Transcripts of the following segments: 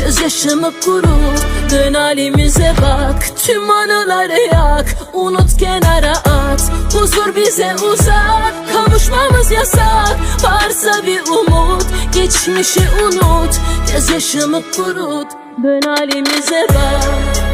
Gözyaşımı kurut Dön halimize bak. Tüm anıları yak Unut kenara at. Huzur bize uzak Kavuşmamız yasak. Varsa bir umut Geçmişi unut. Gözyaşımı kurut Dön halimize bak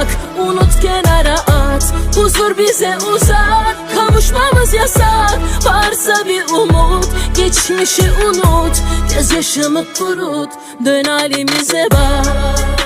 Huzur bize uzak Kavuşmamız yasak. Varsa bir umut Geçmişi unut. Gözyaşımı kurut Dön halimize bak